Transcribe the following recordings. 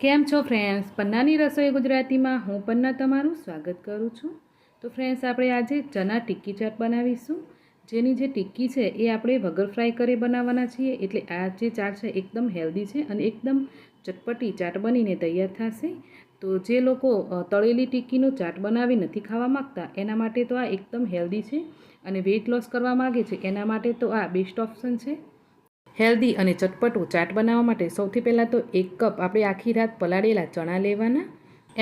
કેમ છો ફ્રેન્ડ્સ પન્નાની રસોઈ ગુજરાતીમાં હું પન્ના તમારું સ્વાગત કરું છું. તો ફ્રેન્ડ્સ આપણે આજે ચના ટિક્કી ચાટ બનાવીશું. જેની જે ટિક્કી છે એ આપણે વગર ફ્રાય કરી બનાવવાના છીએ. એટલે આ જે ચાટ છે એકદમ હેલ્ધી છે અને એકદમ ચટપટી ચાટ બનીને તૈયાર થશે. તો જે લોકો તળેલી ટિક્કીનું ચાટ બનાવી નથી ખાવા માગતા, એના માટે તો આ એકદમ હેલ્ધી છે. અને વેઇટ લોસ કરવા માગે છે, એના માટે તો આ બેસ્ટ ઓપ્શન છે. હેલ્ધી અને ચટપટું ચાટ બનાવવા માટે સૌથી પહેલાં તો એક કપ આપણે આખી રાત પલાળેલા ચણા લેવાના.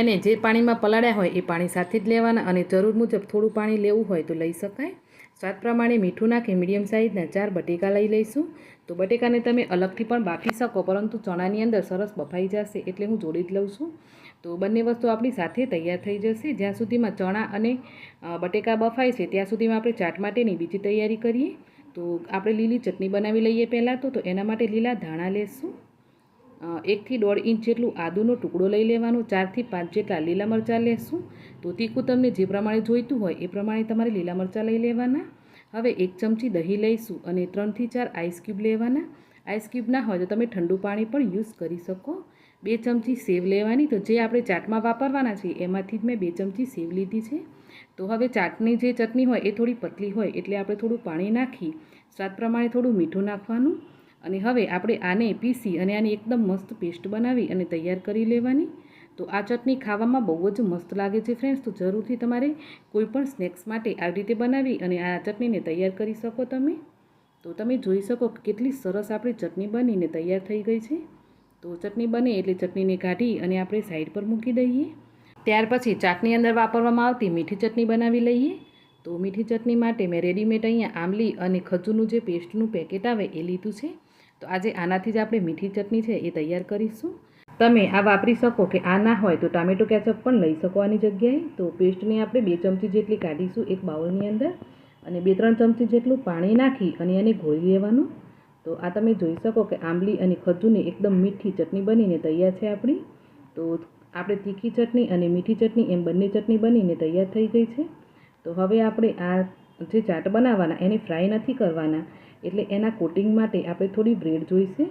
એને જે પાણીમાં પલાળ્યા હોય એ પાણી સાથે જ લેવાના અને જરૂર મુજબ થોડું પાણી લેવું હોય તો લઈ શકાય. સ્વાદ પ્રમાણે મીઠું નાખી મીડિયમ સાઇઝના ચાર બટેકા લઈ લઈશું. તો બટેકાને તમે અલગથી પણ બાફી શકો, પરંતુ ચણાની અંદર સરસ બફાઈ જશે એટલે હું જોડી જ લઉં છું. તો બંને વસ્તુ આપણી સાથે તૈયાર થઈ જશે. જ્યાં સુધીમાં ચણા અને બટેકા બફાય છે, ત્યાં સુધીમાં આપણે ચાટ માટેની બીજી તૈયારી કરીએ. તો આપણે લીલી ચટણી બનાવી લઈએ પહેલાં તો તો એના માટે લીલા ધાણા લેશું. એકથી દોઢ ઇંચ જેટલું આદુનો ટુકડો લઈ લેવાનો, ચારથી પાંચ જેટલા લીલા મરચાં લેશું. તો તીખું તમને જે પ્રમાણે જોઈતું હોય એ પ્રમાણે તમારે લીલા મરચાં લઈ લેવાના. હવે એક ચમચી દહીં લઈશું અને ત્રણથી ચાર આઈસ ક્યુબ લેવાના. આઈસ ક્યુબ ના હોય તો તમે ઠંડુ પાણી પણ યુઝ કરી શકો. બે ચમચી સેવ લેવાની. તો જે આપણે ચાટમાં વાપરવાના છે એમાંથી જ મેં બે ચમચી સેવ લીધી છે. તો હવે ચાટની જે ચટણી હોય એ થોડી પતલી હોય એટલે આપણે થોડું પાણી નાખી, સ્વાદ પ્રમાણે થોડું મીઠું નાખવાનું. અને હવે આપણે આને પીસી અને આની એકદમ મસ્ત પેસ્ટ બનાવી અને તૈયાર કરી લેવાની. તો આ ચટણી ખાવામાં બહુ જ મસ્ત લાગે છે ફ્રેન્ડ્સ તો જરૂરથી તમારે કોઈ પણ સ્નેક્સ માટે આવી રીતે બનાવી અને આ ચટણીને તૈયાર કરી શકો તમે. તો તમે જોઈ શકો કેટલી સરસ આપણી ચટણી બનીને તૈયાર થઈ ગઈ છે. તો ચટણી બને એટલે ચટણીને કાઢી અને આપણે સાઈડ પર મૂકી દઈએ. ત્યાર પછી ચાટની અંદર વાપરવામાં આવતી મીઠી ચટણી બનાવી લઈએ. તો મીઠી ચટણી માટે મેં રેડીમેડ અહીંયા આમલી અને ખજૂરનું જે પેસ્ટનું પેકેટ આવે એ લીધું છે. તો આજે આનાથી જ આપણે મીઠી ચટણી છે એ તૈયાર કરીશું. તમે આ વાપરી શકો કે આ ના હોય તો ટામેટો કેચઅપ પણ લઈ શકો આની જગ્યાએ. તો પેસ્ટની આપણે બે ચમચી જેટલી કાઢીશું એક બાઉલની અંદર અને બે ત્રણ ચમચી જેટલું પાણી નાખી અને એને ઘોળી લેવાનું. તો આ તમે જોઈ શકો કે આંબલી અને ખજૂરની એકદમ મીઠી ચટણી બનીને તૈયાર છે આપણી. તો આપણે તીખી ચટણી અને મીઠી ચટણી એમ બંને ચટણી બનીને તૈયાર થઈ ગઈ છે. તો હવે આપણે આ જે ચાટ બનાવવાના એને ફ્રાય નથી કરવાના. એટલે એના કોટિંગ માટે આપણે થોડી બ્રેડ જોઈશે.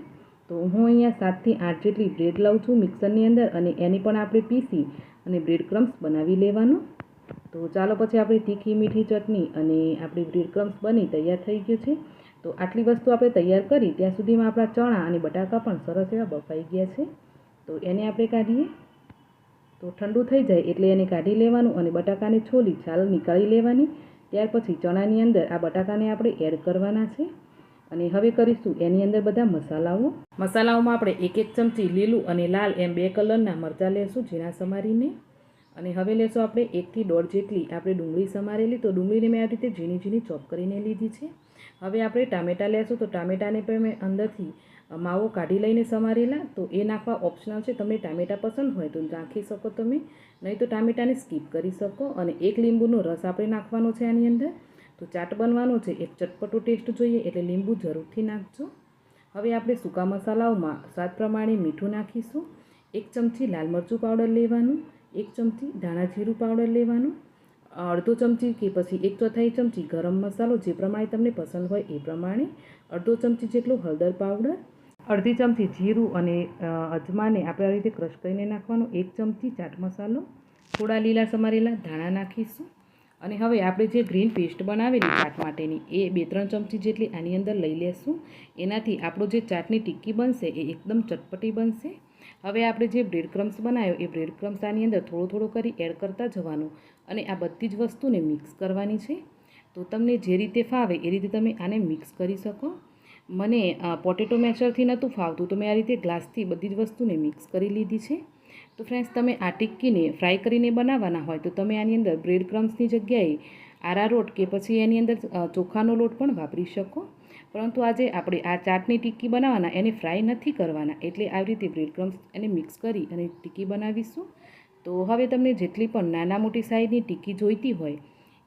તો હું અહીંયા સાતથી આઠ જેટલી બ્રેડ લઉં છું મિક્સરની અંદર અને એની પણ આપણે પીસી અને બ્રેડ ક્રમ્સ બનાવી લેવાનું. તો ચાલો પછી આપણી તીખી મીઠી ચટણી અને આપણી બ્રેડ ક્રમ્સ બની તૈયાર થઈ ગયું છે. તો આટલી વસ્તુ આપણે તૈયાર કરી, ત્યાં સુધીમાં આપણા ચણા અને બટાકા પણ સરસ એવા બફાઈ ગયા છે. તો એને આપણે કાઢીએ. તો ઠંડુ થઈ જાય એટલે એને કાઢી લેવાનું અને બટાકાને છોલી છાલ નીકાળી લેવાની. ત્યાર પછી ચણાની અંદર આ બટાકાને આપણે એડ કરવાના છે. અને હવે કરીશું એની અંદર બધા મસાલાઓ. મસાલાઓમાં આપણે એક એક ચમચી લીલું અને લાલ એમ બે કલરના મરચાં લેશું ઝીણા સમારીને. અને હવે લેશું આપણે એકથી દોઢ જેટલી આપણે ડુંગળી સમારેલી. તો ડુંગળીને મેં આ રીતે ઝીણી ઝીણી ચોપ કરીને લીધી છે. હવે આપણે ટામેટાં લેશું તો ટામેટાને પણ મેં અંદરથી માવો કાઢી લઈને સમારેલા. તો એ નાખવા ઓપ્શનલ છે. તમને ટામેટાં પસંદ હોય તો નાખી શકો તમે. નહીં તો ટામેટાને સ્કીપ કરી શકો. અને એક લીંબુનો રસ આપણે નાખવાનો છે આની અંદર. તો ચાટ બનવાનો છે. એક ચટપટો ટેસ્ટ જોઈએ એટલે લીંબુ જરૂરથી નાખજો. હવે આપણે સૂકા મસાલાઓમાં સ્વાદ પ્રમાણે મીઠું નાખીશું. એક ચમચી લાલ મરચું પાવડર લેવાનું. એક ચમચી ધાણા જીરું પાવડર લેવાનું. અડધો ચમચી કે પછી એક ચોથાઈ ચમચી ગરમ મસાલો જે પ્રમાણે તમને પસંદ હોય એ પ્રમાણે અડધો ચમચી જેટલો હળદર પાવડર, અડધી ચમચી જીરું અને અજમાને આપણે આ રીતે ક્રશ કરીને નાખવાનું, એક ચમચી ચાટ મસાલો, થોડા લીલા સમારેલા ધાણા નાખીશું. અને હવે આપણે જે ગ્રીન પેસ્ટ બનાવેલી ચાટ માટેની, એ બે ત્રણ ચમચી જેટલી આની અંદર લઈ લેશું. એનાથી આપણો જે ચાટની ટિક્કી બનશે એ એકદમ ચટપટી બનશે. હવે આપણે જે બ્રેડ ક્રમ્સ બનાવ્યો, એ બ્રેડ ક્રમ્સ આની અંદર થોડો થોડો કરી એડ કરતા જવાનું અને આ બધી જ વસ્તુને મિક્સ કરવાની છે. તો તમને જે રીતે ફાવે એ રીતે તમે આને મિક્સ કરી શકો. મને પોટેટો મેચરથી નહોતું ફાવતું, તો મેં આ રીતે ગ્લાસથી બધી જ વસ્તુને મિક્સ કરી લીધી છે. તો ફ્રેન્ડ્સ તમે આ ટિક્કીને ફ્રાય કરીને બનાવવાના હોય તો તમે આની અંદર બ્રેડ ક્રમ્સની જગ્યાએ આરારોટ કે પછી એની અંદર ચોખાનો લોટ પણ વાપરી શકો. પરંતુ આજે આપણે આ ચાટની ટિક્કી બનાવવાના, એને ફ્રાય નથી કરવાના. એટલે આવી રીતે બ્રેડ ક્રમ્સ એને મિક્સ કરી અને ટિક્કી બનાવીશું. તો હવે તમને જેટલી પણ નાના મોટી સાઈઝની ટિક્કી જોઈતી હોય,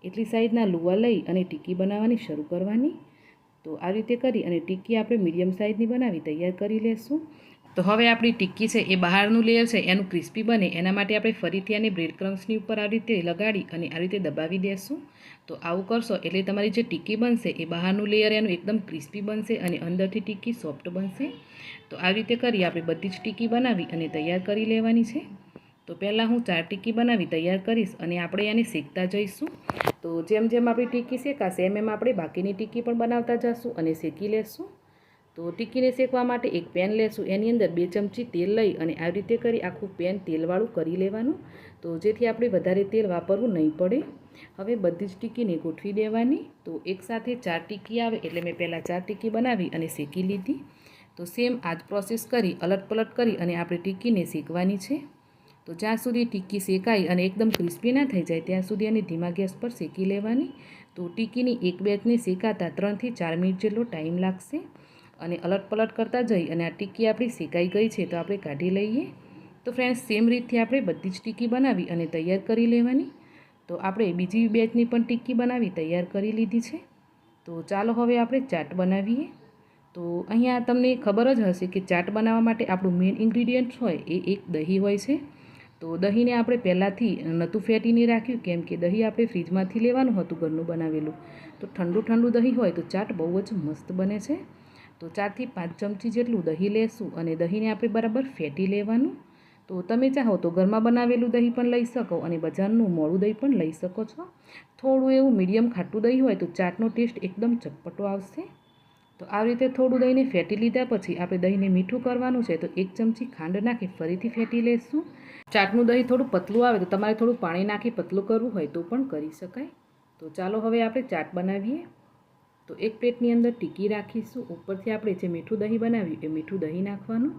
એટલી સાઈઝના લુવા લઈ અને ટિક્કી બનાવવાની શરૂ કરવાની. તો આ રીતે કરી અને ટિક્કી આપણે મીડિયમ સાઇઝની બનાવી, તૈયાર કરી લેશું. તો હવે આપણી ટિક્કી છે એ બહારનું લેયર છે, એનું ક્રિસ્પી બને, એના માટે આપણે ફરીથી આને બ્રેડ ક્રમ્સની ઉપર આ રીતે લગાડી અને આ રીતે દબાવી દેશું. તો આવું કરશો એટલે તમારી જે ટિક્કી બનશે એ બહારનું લેયર એનું એકદમ ક્રિસ્પી બનશે અને અંદરથી ટિક્કી સોફ્ટ બનશે. તો આવી રીતે કરી આપણે બધી જ ટિક્કી બનાવી અને તૈયાર કરી લેવાની છે. તો પહેલાં હું ચાર ટિક્કી બનાવી તૈયાર કરીશ અને આપણે એને શેકતા જઈશું. તો જેમ જેમ આપણી ટિક્કી શેકાશે એમ એમ આપણે બાકીની ટિક્કી પણ બનાવતા જઈશું અને શેકી લેશું. તો ટીકીને શેકવા માટે એક પેન લેશું. એની અંદર બે ચમચી તેલ લઈ અને આવી રીતે કરી આખું પેન તેલવાળું કરી લેવાનું. તો જેથી આપણે વધારે તેલ વાપરવું નહીં પડે. હવે બધી જ ટીકીને ગોઠવી દેવાની. તો એકસાથે ચાર ટીકી આવે એટલે મેં પહેલાં ચાર ટીકી બનાવી અને શેકી લીધી. તો સેમ આ પ્રોસેસ કરી અલટ પલટ કરી અને આપણે ટીકીને શેકવાની છે. તો જ્યાં સુધી ટીકી શેકાય અને એકદમ ક્રિસ્પી ના થઈ જાય, ત્યાં સુધી એને ધીમા ગેસ પર શેકી લેવાની. તો ટીકીની એક બેચને શેકાતા ત્રણથી ચાર મિનિટ જેટલો ટાઈમ લાગશે. અને અલટ પલટ કરતાં જઈ અને આ ટીકી આપણી શેકાઈ ગઈ છે તો આપણે કાઢી લઈએ. તો ફ્રેન્ડ્સ સેમ રીતથી આપણે બધી જ ટીકી બનાવી અને તૈયાર કરી લેવાની. તો આપણે બીજી બેચની પણ ટીકી બનાવી, તૈયાર કરી લીધી છે. તો ચાલો હવે આપણે ચાટ બનાવીએ. તો અહીંયા તમને ખબર જ હશે કે ચાટ બનાવવા માટે આપણું મેઇન ઇન્ગ્રીડિયન્ટ હોય એ એક દહીં હોય છે. તો દહીંને આપણે પહેલાંથી નહોતું ફેટીને રાખ્યું, કેમ કે દહીં આપણે ફ્રીજમાંથી લેવાનું હતું ઘરનું બનાવેલું. તો ઠંડુ ઠંડુ દહીં હોય તો ચાટ બહુ જ મસ્ત બને છે. તો ચારથી પાંચ ચમચી જેટલું દહીં લેશું અને દહીંને આપણે બરાબર ફેટી લેવાનું. તો તમે ચાહો તો ઘરમાં બનાવેલું દહીં પણ લઈ શકો અને બજારનું મોડું દહીં પણ લઈ શકો છો. થોડું એવું મીડિયમ ખાટું દહીં હોય તો ચાટનો ટેસ્ટ એકદમ ચટપટો આવશે. તો આવી રીતે થોડું દહીંને ફેટી લીધા પછી આપણે દહીંને મીઠું કરવાનું છે તો એક ચમચી ખાંડ નાખી ફરીથી ફેટી લેશું. ચાટનું દહીં થોડું પતલું આવે તો તમારે થોડું પાણી નાખી પતલું કરવું હોય તો પણ કરી શકાય. તો ચાલો હવે આપણે ચાટ બનાવીએ. તો એક પ્લેટની અંદર ટીકી રાખીશું. ઉપરથી આપણે જે મીઠું દહીં બનાવ્યું એ મીઠું દહીં નાખવાનું.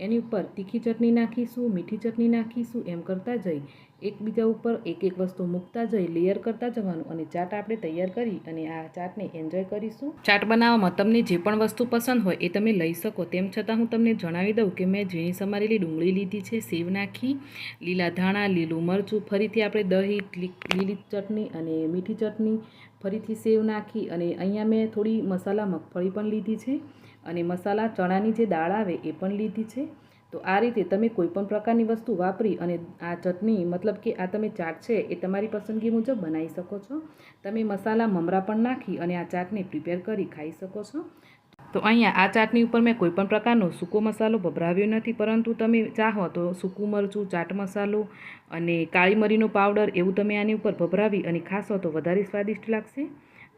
એની ઉપર તીખી ચટણી નાખીશું, મીઠી ચટણી નાખીશું, એમ કરતાં જઈ. એકબીજા ઉપર એક એક વસ્તુ મૂકતા જઈ લેયર કરતા જવાનું અને ચાટ આપણે તૈયાર કરી અને આ ચાટને એન્જોય કરીશું. ચાટ બનાવવામાં તમને જે પણ વસ્તુ પસંદ હોય એ તમે લઈ શકો. તેમ છતાં હું તમને જણાવી દઉં કે મેં ઝીણી સમારેલી ડુંગળી લીધી છે, સેવ નાખી, લીલા ધાણા, લીલું મરચું, ફરીથી આપણે દહીં લીલી ચટણી અને મીઠી ચટણી ફરીથી સેવ નાખી અને અહીંયા મેં થોડી મસાલા મગફળી પણ લીધી છે. અને મસાલા, ચણાની જે દાળ આવે એ પણ લીધી છે. તો આ રીતે તમે કોઈપણ પ્રકારની વસ્તુ વાપરી અને આ ચટણી, મતલબ કે આ તમે ચાટ છે એ તમારી પસંદગી મુજબ બનાવી શકો છો. તમે મસાલા મમરા પણ નાખી અને આ ચાટને પ્રિપેર કરી ખાઈ શકો છો. તો અહીંયા આ ચાટની ઉપર મેં કોઈપણ પ્રકારનો સૂકો મસાલો ભભરાવ્યો નથી, પરંતુ તમે ચાહો તો સૂકું મરચું, ચાટ મસાલો અને કાળી મરીનો પાવડર એવું તમે આની ઉપર ભભરાવી અને ખાશો તો વધારે સ્વાદિષ્ટ લાગશે.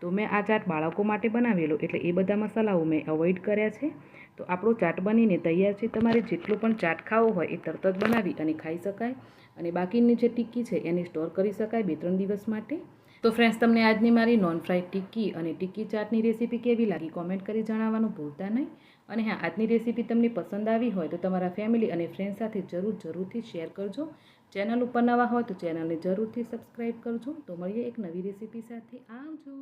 તો મેં આ ચાટ બાળકો માટે બનાવેલો એટલે એ બધા મસાલાઓ મેં અવોઇડ કર્યા છે. તો આપણો ચાટ બનીને તૈયાર છે. તમારે જેટલો પણ ચાટ ખાવો હોય એ તરત જ બનાવી અને ખાઈ શકાય. અને બાકીની જે ટિક્કી છે એને સ્ટોર કરી શકાય બે ત્રણ દિવસ માટે. તો ફ્રેન્ડ્સ તમને આજની મારી નોન ફ્રાઈડ ટિક્કી અને ટિક્કી ચાટની રેસીપી કેવી લાગી? કોમેન્ટ કરી જણાવવાનું ભૂલતા નહીં. અને હા, આજની રેસીપી તમને પસંદ આવી હોય તો તમારા ફેમિલી અને ફ્રેન્ડ સાથે જરૂર, જરૂરથી શેર કરજો. ચેનલ ઉપર નવા હોય તો ચેનલને જરૂરથી સબસ્ક્રાઈબ કરજો. તો મળીએ એક નવી રેસીપી સાથે. આવજો!